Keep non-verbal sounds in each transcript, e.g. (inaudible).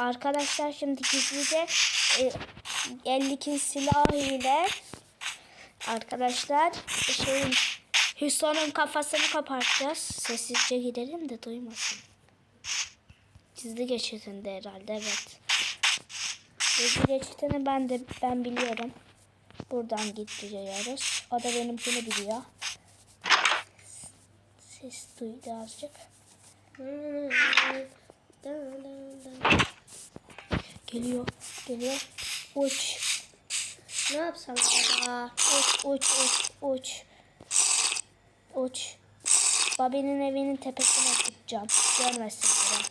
Arkadaşlar şimdi gizlice e, 52 silah ile arkadaşlar şeyin Hüsnü'nün kafasını kapatacağız. Sessizce gidelim de duymasın. Gizli geçitinde herhalde evet. Gizli geçitini ben de ben biliyorum. Buradan gidiyoruz. O da benimkini biliyor. Ses duydu azıcık. Geliyor, geliyor. Uç, Ne yapsam acaba? uç, uç, uç, uç. Uç. Babi'nin evinin tepesine tutacağım. Görmesin beni.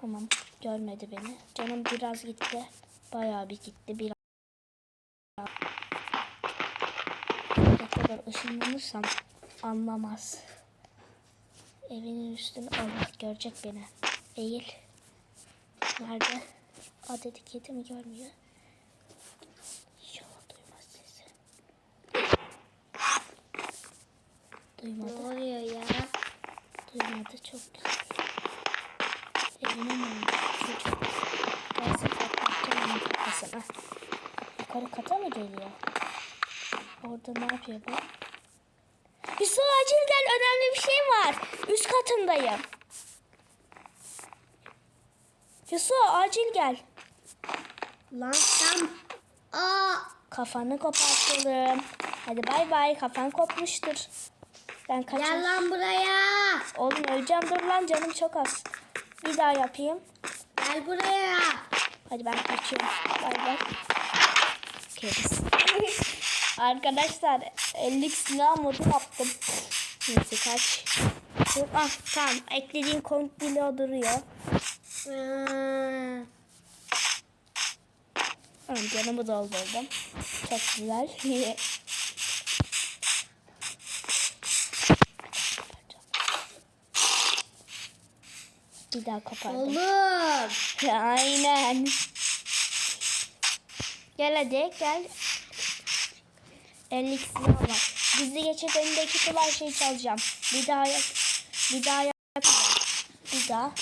Tamam, görmedi beni. Canım biraz gitti. Bayağı bir gitti. Biraz. Ne kadar ışınlanırsam anlamaz. Evinin üstüne Allah görecek beni. Eğil. Nerede? Aa dediketi mi görmüyor? İnşallah duymaz sesi. Ne Duymadı. oluyor ya? Duymadı çok güzel. Önünde çocuk. Gelsin patlatacağım onun kafasına. Yukarı kata mı geliyor? Orada ne yapıyor bu? Hüsnü acil gel önemli bir şey var. Üst katındayım. Hüsnü acil gel. Lan sen... Aa! Kafanı kopartalım. Hadi bay bay kafan kopmuştur. Ben Gel kaçayım. lan buraya! Oğlum öleceğim dur lan canım çok az. Bir daha yapayım. Gel buraya! Hadi ben kaçıyorum. Bay bay. Keriz. (laughs) Arkadaşlar 50 silah modu yaptım. Neyse kaç. Dur, ah tamam eklediğim komut bile duruyor. Tamam canımı doldurdum. Çok güzel. (laughs) Bir daha kapattım. Oğlum! (laughs) Aynen. Gel hadi gel. 50 silah var. Gizli geçit önündeki her şeyi çalacağım. Bir daha yap. Bir daha yapacağım. Bir daha.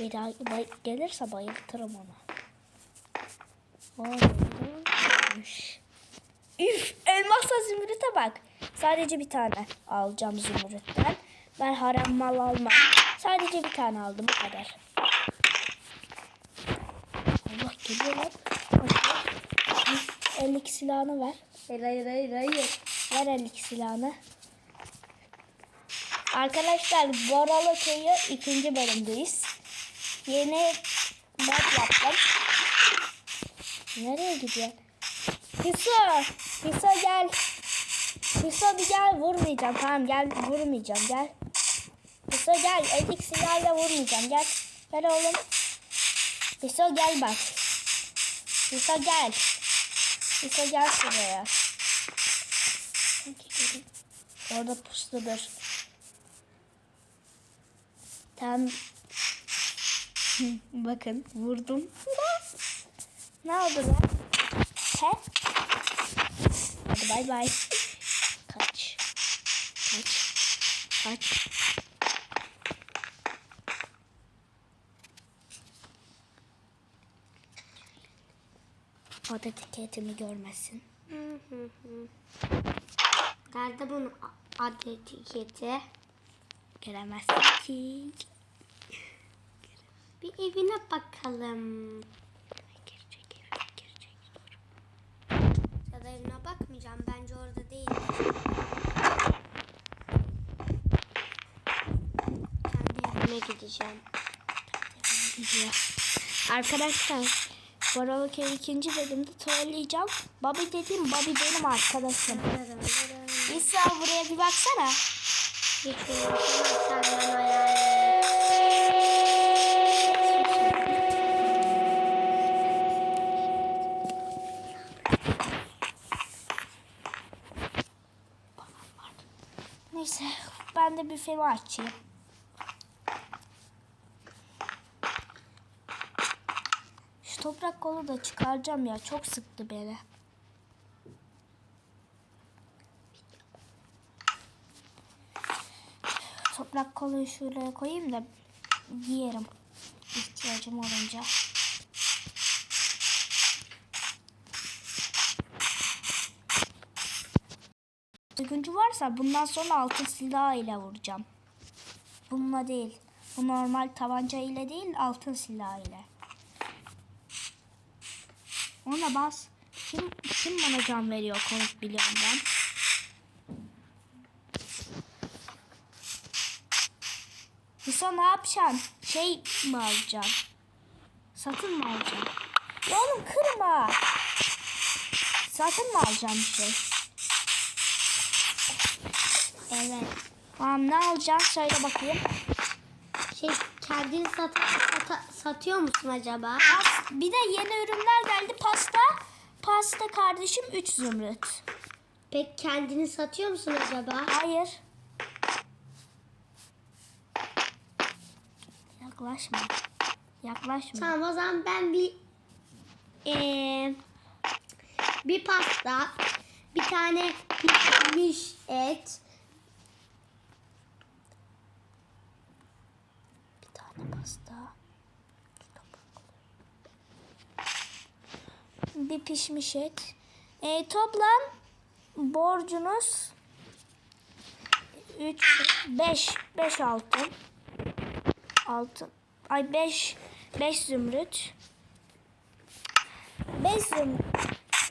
Bir daha bay- gelirse bayıltırım onu. Vay, güzelmiş. Üf, elmasla zümrüte bak. Sadece bir tane alacağım zümrütten. Ben harem mal almam. Sadece bir tane aldım bu kadar. Allah geliyor lan. 52 silahını ver. hayır hayır hayır hayır. Ver 52 silahını. Arkadaşlar Boralı Köyü ikinci bölümdeyiz. Yeni mod yaptım. Nereye gidiyor? Hüso! Hüso gel. Hüso bir gel vurmayacağım. Tamam gel vurmayacağım gel. Hüso gel. Elik silahla vurmayacağım. Gel. Ver oğlum. Hüso gel bak. Hüso gel. Hüso gel şuraya. Orada pusludur. Tam (laughs) bakın vurdum. ne oldu lan? He? Hadi bay bay. Kaç. Kaç. Kaç. O da etiketimi görmesin. Nerede bunun adı etiketi? Göremezsin ki. Bir evine bakalım. Evine girecek. Dur. Ya da evine bakmayacağım. Bence orada değil. Kendi evime gideceğim. gidiyor. Arkadaşlar Boralıköy ikinci bölümde trolleyeceğim. Bobby dediğim Bobby benim arkadaşım. İsa buraya bir baksana. Uğraşamaz senden hayal. Neyse ben de büfemi açayım. toprak kolu da çıkaracağım ya. Çok sıktı beni. Toprak kolu şuraya koyayım da giyerim. ihtiyacım olunca. Varsa bundan sonra altın silah ile vuracağım. Bununla değil. Bu normal tabanca ile değil altın silah ile. Ona bas. Kim, kim bana can veriyor komik biliyorum ben. Hüso ne yapacaksın? Şey mi alacaksın? Satın mı alacaksın? Ya oğlum kırma. Satın mı alacaksın bir şey? Evet. Tamam ne alacaksın söyle bakayım. Şey kendini sat, sata- satıyor musun acaba? Pas, bir de yeni ürünler geldi. Pasta. Pasta kardeşim 3 zümrüt. Peki kendini satıyor musun acaba? Hayır. Yaklaşma. Yaklaşma. Tamam o zaman ben bir eee, bir pasta, bir tane pişmiş et, Bir tane pasta. Bir pişmiş et. E, toplam borcunuz 3 5 5 altın. Altın. Ay 5 5 zümrüt. 5 zümrüt.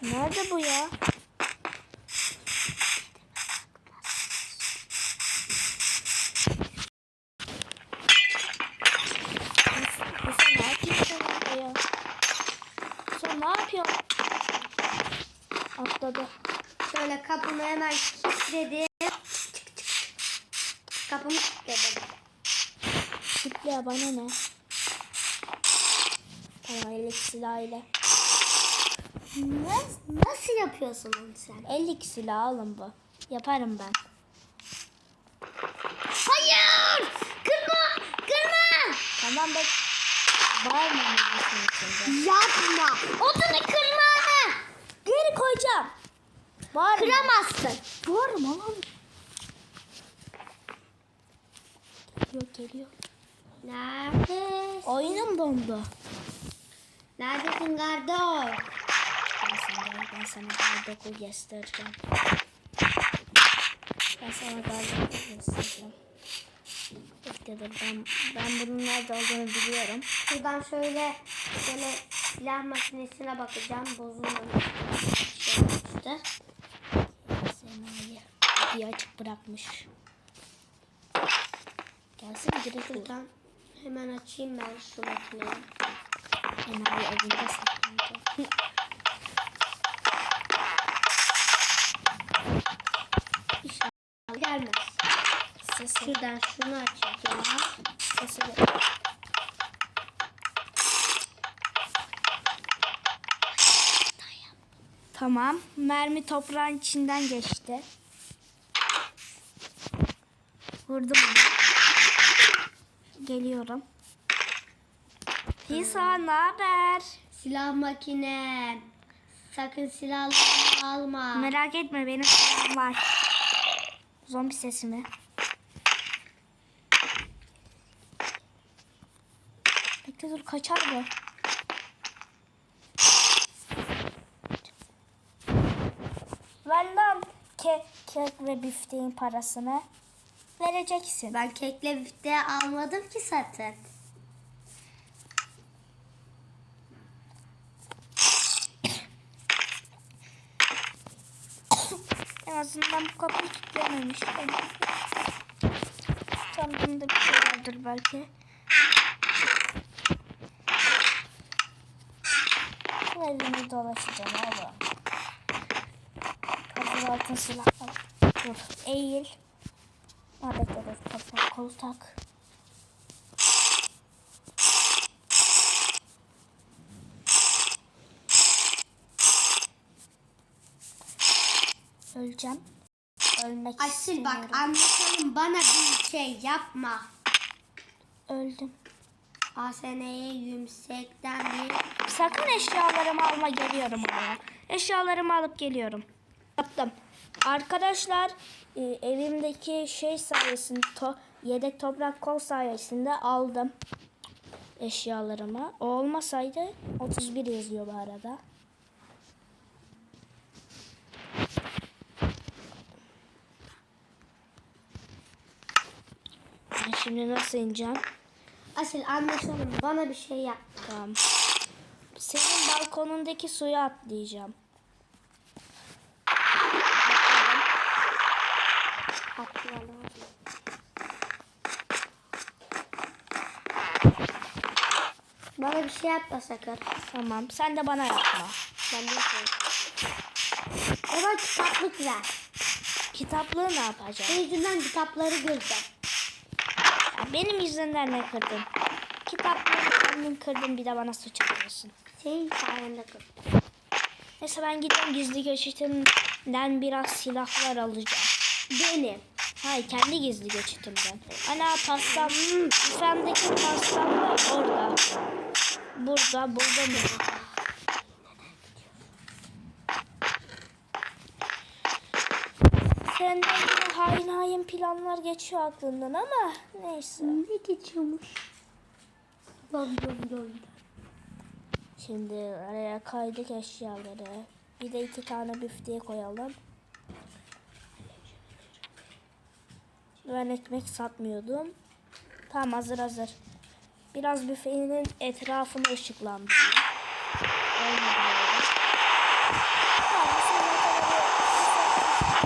Nerede bu ya? Sen ne yapıyorsun orada ya? Sen ne yapıyorsun? Atladı. şöyle kapımı hemen kilitledim. Kapımı kilitledim. Kitle bana ne? Tamam ellik silahıyla. Nasıl, nasıl yapıyorsun onu sen? 50 silah alın bu. Yaparım ben. Hayır! Kırma! Kırma! Tamam bak. Bağırma meclisin içinde. Yapma! Odunu kırma! Bağırma. Kıramazsın. Bağırma lan. Geliyor geliyor. Neredesin? Oyunum dondu. Neredesin Gardo? Ben sana, ben sana Gardok'u göstereceğim. Ben sana Gardok'u göstereceğim. Bekledim ben, ben bunun nerede olduğunu biliyorum. Şuradan şöyle şöyle silah makinesine bakacağım. Bozulmamış. Sena'yı bir açık bırakmış. Gelsin direkt buradan. Hemen açayım ben şu makineyi. Enayi evinde saklanacak. İnşallah gelmez. Sesi, Şuradan şunu açacağım. sesi de- Tamam. Mermi toprağın içinden geçti. Vurdum onu. Geliyorum. Hisa ne haber? Silah makine. Sakın silahlarını alma. Merak etme benim silahım var. Zombi sesi mi? Bekle dur kaçar bu. Ver lan ke kek ve bifteğin parasını. Vereceksin. Ben kekle bifte almadım ki zaten. En azından bu kapıyı kilitlememiş. Sandığımda bir şey vardır belki. Bu evini dolaşacağım oğlum. Hazır altın silah al. Dur eğil. Ha bekle dur kapat kol tak. Öleceğim. Ölmek Asil bak anlatalım bana bir şey yapma. Öldüm. ASN'ye yüksekten bir sakın eşyalarımı alma geliyorum oraya. Eşyalarımı alıp geliyorum. Attım. Arkadaşlar e, evimdeki şey sayesinde to- yedek toprak kol sayesinde aldım eşyalarımı. O olmasaydı 31 yazıyor bu arada. Ben şimdi nasıl ineceğim? Asil anlaşalım. Bana bir şey yap. Tamam. Senin balkonundaki suya atlayacağım. Bana bir şey yapma sakın. Tamam. Sen de bana yapma. Ben de şey. Bana kitaplık ver. Kitaplığı ne yapacağım? Senin yüzünden kitapları. Ya benim yüzümden ne kırdın? Kitapları kendin kırdın bir de bana suç atıyorsun. Senin sayende kır. Neyse ben gidiyorum gizli geçitimden biraz silahlar alacağım. Benim. Hayır kendi gizli geçitimden. Ana pastam, büfemdeki pastam da orada. Burada buldum. Senden yine hain hain planlar geçiyor aklından ama neyse. Ne geçiyormuş? Dom dom dom. Şimdi araya kaydık eşyaları. Bir de iki tane büfteyi koyalım. Ben ekmek satmıyordum. Tamam hazır hazır. Biraz büfenin etrafını ışıklandırayım. Olmadı böyle. Tamam, siz zaten öyle-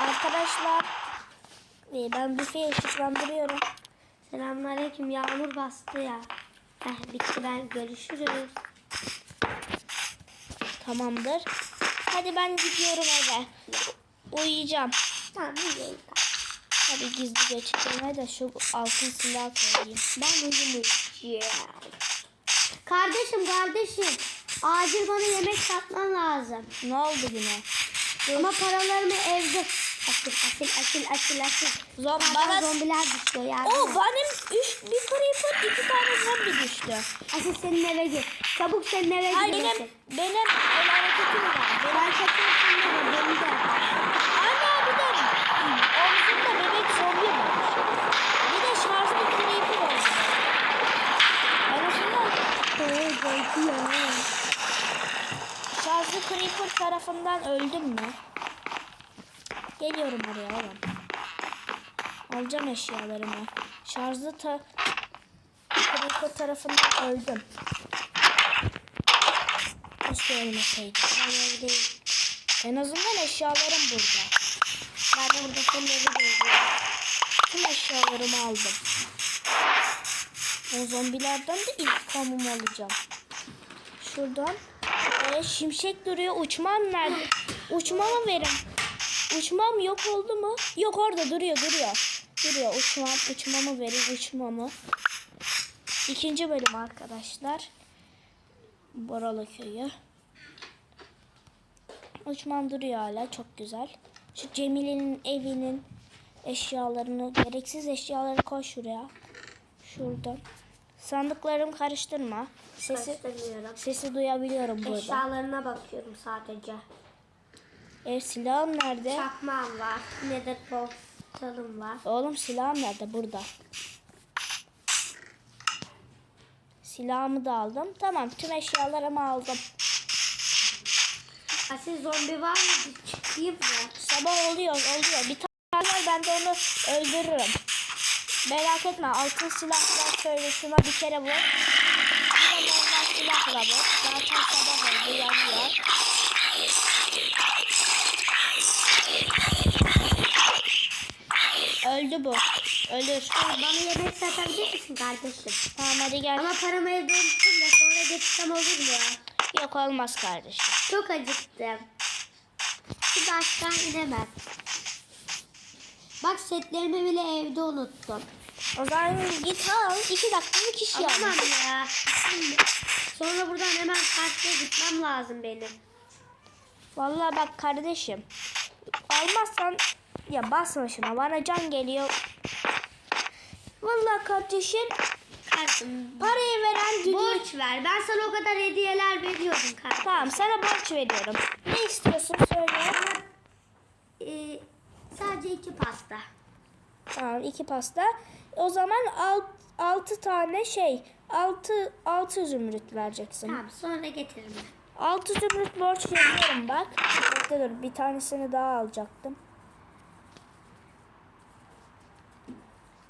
Arkadaşlar e, ben büfeyi ışıklandırıyorum. Selamünaleyküm. Yağmur bastı ya. Heh, bitti ben görüşürüz. Tamamdır. Hadi ben gidiyorum eve. Uyuyacağım. Tamam iyi. Hadi gizli geçitime de şu altın silah koyayım. Ben uyumayacağım. Kardeşim kardeşim. Acil bana yemek satman lazım. Ne oldu yine? Ama paralarımı evde. Asil asil asil asil asil. Zom Bana bana... zombiler düşüyor ya. O benim üç, bir creeper iki tane zombi düştü. Asil senin eve gir. Çabuk senin eve Hayır gir. benim, Asil. benim el hareketim var. Benim... Ben senin eve. Benim de. Ana bir de omzumda bebek zombi var. Bir de şarjlı creeper oldu. En azından Oo, korkuyorum. Şarjlı Creeper tarafından öldüm mü? Geliyorum oraya oğlum. Alacağım eşyalarımı. Şarjlı ta Creeper tarafından öldüm. Keşke ölmeseydim. Ben evdeyim. En azından eşyalarım burada. Ben burada evi geziyorum. Tüm eşyalarımı aldım. O zombilerden de intikamımı alacağım. Şuradan. Ee, şimşek duruyor. Uçmam nerede? Uçmamı verin. Uçmam yok oldu mu? Yok orada duruyor duruyor. Duruyor uçmam. Uçmamı verin uçmamı. İkinci bölüm arkadaşlar. Boralı köyü. Uçmam duruyor hala çok güzel. Şu Cemile'nin evinin eşyalarını, gereksiz eşyaları koy şuraya. Şuradan. Sandıklarımı karıştırma. Sesi sesi duyabiliyorum burada. Eşyalarına bakıyorum sadece. Ev silahım nerede? Çakmağım var. Nether portalım var. Oğlum silahım nerede? Burada. Silahımı da aldım. Tamam tüm eşyalarımı aldım. Asil zombi var mı? Çıkayım mı? Sabah oluyor oluyor. Bir tane var ben de onu öldürürüm. Merak etme altın silahlar şöyle şuna bir kere vur. Bir de normal silahla vur. Zaten sabah oldu yanıyor. Öldü bu. Ölür. Bana yemek satabilir misin kardeşim? Tamam hadi gel. Ama paramı evde unuttum da sonra getirsem olur mu? Yok olmaz kardeşim. Çok acıktım. Bir baştan gidemem. Bak setlerimi bile evde unuttum. O zaman git al. İki dakikalık iş yani. Alamam ya. Şimdi. Sonra buradan hemen karşıya gitmem lazım benim. Vallahi bak kardeşim. Almazsan ya basma şuna. Bana can geliyor. Vallahi kardeşim Kardeşim parayı veren düdüğü. borç ver. Ben sana o kadar hediyeler veriyorum kardeşim. Tamam sana borç veriyorum. Ne istiyorsun söyle. Ee, sadece iki pasta. Tamam iki pasta. O zaman alt, altı tane şey. Altı, altı zümrüt vereceksin. Tamam sonra getiririm ben. Altı zümrüt borç yazıyorum bak. Bekle dur bir tanesini daha alacaktım.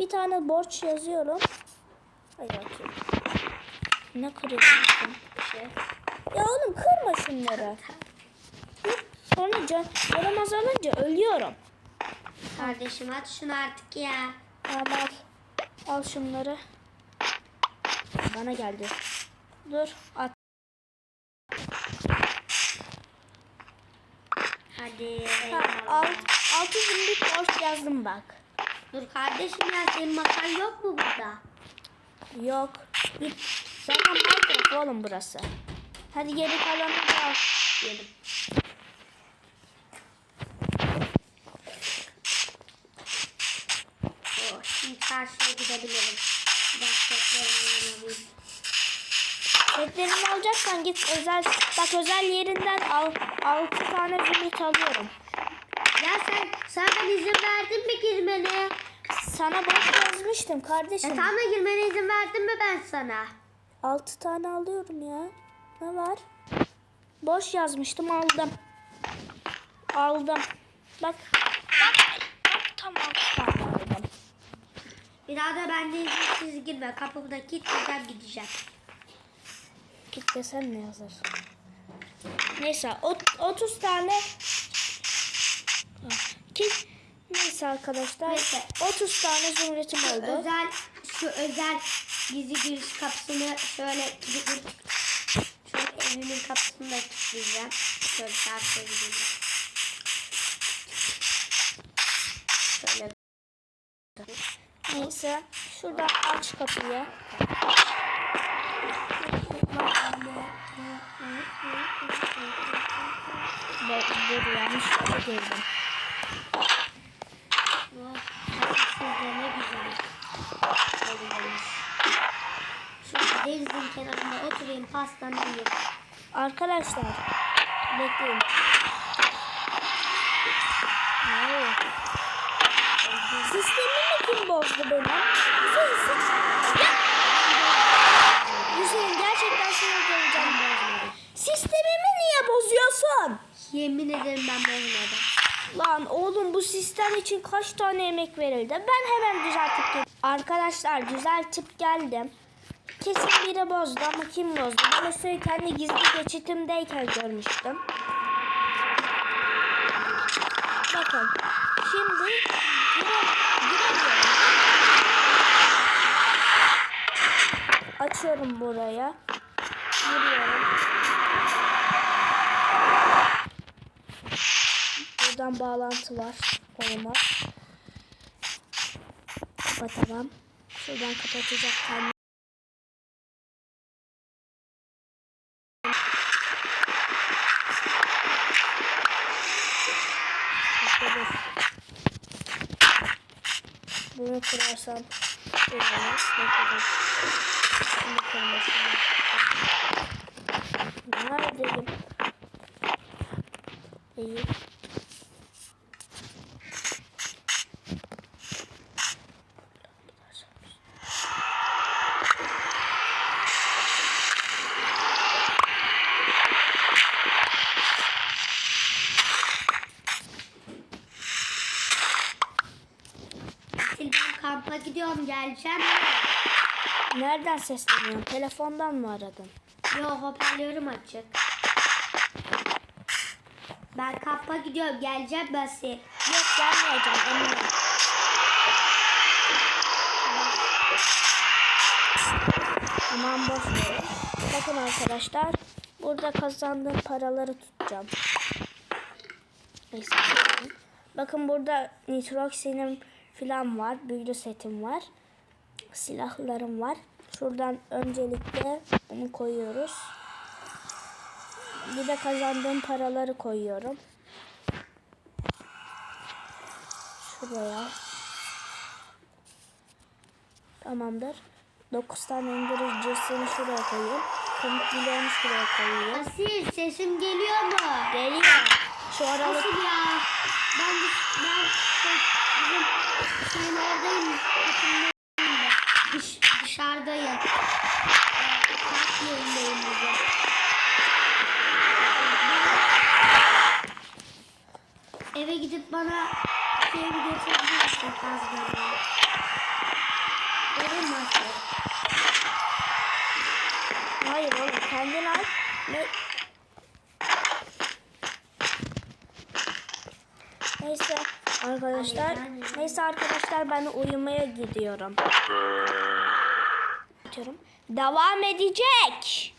Bir tane borç yazıyorum. Hadi bakayım. Ne kırıyorsun? Şey. Ya oğlum kırma şunları. Sonra can, canım azalınca ölüyorum. Kardeşim at şunu artık ya. Tamam al. Al şunları. Bana geldi. Dur at. Hadi. Ha, alt, altı zümrüt borç yazdım bak. Dur kardeşim ya senin masan yok mu burada? Yok. Git. Zaten Minecraft oğlum burası. Hadi geri kalanı da al. Yedim. Oh, şimdi karşıya gidebilirim. Ben alayım. Setlerini alacaksan git özel bak özel yerinden al. Altı tane zümrüt alıyorum. Ya sen, ben izin verdin mi girmene? Sana borç yazmıştım Ya kardeşim. tam da girmene izin verdim mi ben sana? Altı tane alıyorum ya. Ne var? Boş yazmıştım aldım. Aldım. Bak. Bak. Bak tam altı tane aldım. Bir daha da ben de izinsiz girme. Kapımda kilitleyeceğim gideceğim. Git desen ne yazar? Neyse ot- 30 tane ki neyse arkadaşlar Neyse. 30 tane zümrütüm oldu. Özel şu özel gizli giriş kapısını şöyle şöyle evimin kapısını da kilitleyeceğim. Şöyle gideyim. Şöyle Neyse şuradan aç kapıyı. Be- Dur yanlış yere girdim. Oh, sessizce ne güzel. Olmuş. Şöyle denizin kenarında oturayım pastamı yiyeyim. Arkadaşlar bekleyin. Sistemimi kim bozdu benim? Hüseyin, Ya! Hüseyin gerçekten sinir olacağım. Sistemimi niye bozuyorsun? Yemin ederim ben bozmadım. Lan oğlum bu sistem için kaç tane emek verildi? Ben hemen düzeltip geldim. Arkadaşlar düzeltip geldim. Kesin biri bozdu ama kim bozdu? Ben Hüseyin kendi gizli geçitimdeyken görmüştüm. Bakın. Şimdi. Açıyorum buraya. Giriyorum. Buradan bağlantı var. Olma. Kapatamam. Şuradan kapatacak dur. Bunu kırarsam dur. Bunu kırmasın. Neredeyim? İyi. Asil ben kampa gidiyorum geleceğim? Nereden sesleniyorsun? Telefondan mı aradın? Yo hoparlörüm açık. Ben kampa gidiyorum geleceğim Basil. Yok gelmeyeceğim eminim. Aman boş ver. Bakın arkadaşlar. Burada kazandığım paraları tutacağım. Neyse. Bakın burada nitroksenim falan var. Büyülü setim var. Silahlarım var. Şuradan öncelikle bunu koyuyoruz. Bir de kazandığım paraları koyuyorum. Şuraya. Tamamdır. 9 tane İngilizcesini şuraya koyayım. Komut milyonu şuraya koyayım. Asil sesim geliyor mu? Geliyor. Şu aralık Asil ya. Ben ben şey, bizim şeyin oradayım. Dış, dışarıdayım. Ee, Park yerindeyim bugün. Eve gidip bana şey misin kazmanı? Olur mu Asil? Hayır oğlum kendin al. Ne? Neyse arkadaşlar. Neyse arkadaşlar ben uyumaya gidiyorum. Gidiyorum. Devam edecek.